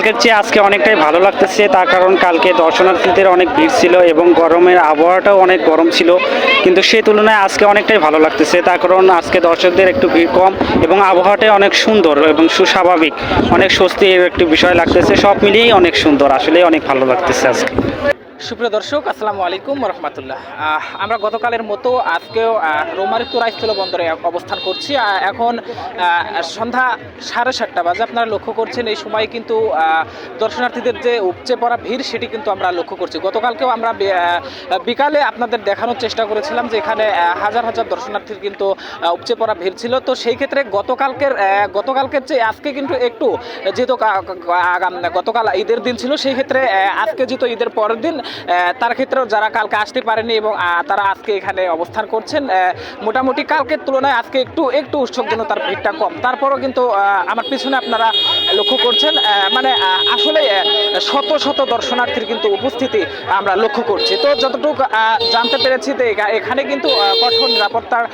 কালকের চেয়ে আজকে অনেকটাই ভালো লাগতেছে, তার কারণ কালকে দর্শনার্থীদের অনেক ভিড় ছিল এবং গরমের আবহাওয়াটাও অনেক গরম ছিল, কিন্তু সেই তুলনায় আজকে অনেকটাই ভালো লাগতেছে, তার কারণ আজকে দর্শকদের একটু ভিড় কম এবং আবহাওয়াটাই অনেক সুন্দর এবং সুস্বাভাবিক, অনেক স্বস্তির একটি বিষয় লাগতেছে, সব মিলিয়েই অনেক সুন্দর, আসলেই অনেক ভালো লাগতেছে আজকে। সুপ্রিয় দর্শক আসসালামু আলাইকুম রহমতুল্লাহ। আমরা গতকালের মতো আজকেও আহ, রৌমারিত্য রাইস্থল বন্দরে অবস্থান করছি। এখন সন্ধ্যা সাড়ে সাতটা বাজে। আপনারা লক্ষ্য করছেন এই সময় কিন্তু দর্শনার্থীদের যে উপচে পড়া ভিড় সেটি কিন্তু আমরা লক্ষ্য করছি। গতকালকেও আমরা বিকালে আপনাদের দেখানোর চেষ্টা করেছিলাম যে এখানে হাজার হাজার দর্শনার্থীর কিন্তু উপচে পড়া ভিড় ছিল। তো সেই ক্ষেত্রে গতকালকের গতকালকের চেয়ে আজকে কিন্তু একটু যেহেতু গতকাল ঈদের দিন ছিল সেই ক্ষেত্রে আজকে যেহেতু ঈদের পরের দিন তার ক্ষেত্রেও যারা কালকে আসতে পারেনি এবং তারা আজকে এখানে অবস্থান করছেন মোটামুটি কালকের তুলনায় আজকে একটু একটু উৎসবজনতার ভিড়টা কম। তারপরও কিন্তু আমার পিছনে আপনারা লক্ষ্য করছেন মানে আসলে শত শত দর্শনার্থীর কিন্তু উপস্থিতি আমরা লক্ষ্য করছি। তো যতটুকু জানতে পেরেছি যে এখানে কিন্তু কঠোর নিরাপত্তার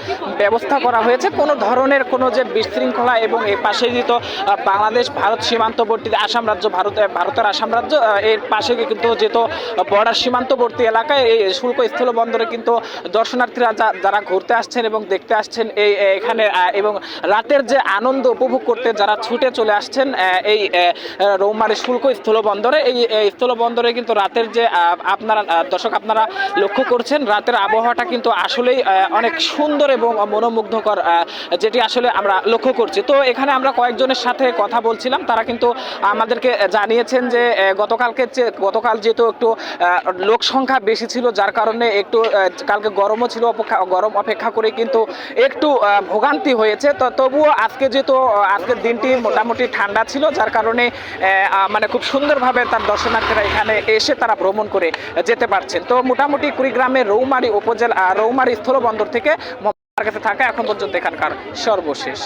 ব্যবস্থা করা হয়েছে। কোনো ধরনের কোনো যে বিশৃঙ্খলা এবং এই পাশে যেহেতু বাংলাদেশ, ভারত সীমান্তবর্তী আসাম রাজ্য, ভারত, ভারতের আসাম রাজ্য এর পাশে কিন্তু যেহেতু বর্ডার সীমান্তবর্তী এলাকায় এই শুল্ক স্থল বন্দরে কিন্তু দর্শনার্থীরা যারা ঘুরতে আসছেন এবং দেখতে আসছেন এই এখানে এবং রাতের যে আনন্দ উপভোগ করতে যারা ছুটে চলে আসছেন এই রৌমারী শুল্ক স্থল বন্দরে, এই এই স্থল বন্দরে কিন্তু রাতের যে আপনারা দর্শক আপনারা লক্ষ্য করছেন, রাতের আবহাওয়াটা কিন্তু আসলেই অনেক সুন্দর এবং মনোমুগ্ধকর যেটি আসলে আমরা লক্ষ্য করছি। তো এখানে আমরা কয়েকজনের সাথে কথা বলছিলাম, তারা কিন্তু আমাদেরকে জানিয়েছেন যে গতকালকে গতকাল যেহেতু একটু লোক সংখ্যা বেশি ছিল, যার কারণে একটু কালকে গরমও ছিল, অপেক্ষা, গরম অপেক্ষা করে কিন্তু একটু ভোগান্তি হয়েছে। তো তবুও আজকে যেহেতু আজকের দিনটি মোটামুটি ঠান্ডা ছিল, যার কারণে মানে খুব সুন্দরভাবে তার দর্শনার্থীরা এখানে এসে তারা ভ্রমণ করে যেতে পারছেন। তো মোটামুটি কুড়িগ্রামের রৌমারী উপজেলা রৌমারী স্থলবন্দর থেকে কাছে থাকা এখন পর্যন্ত এখানকার সর্বশেষ।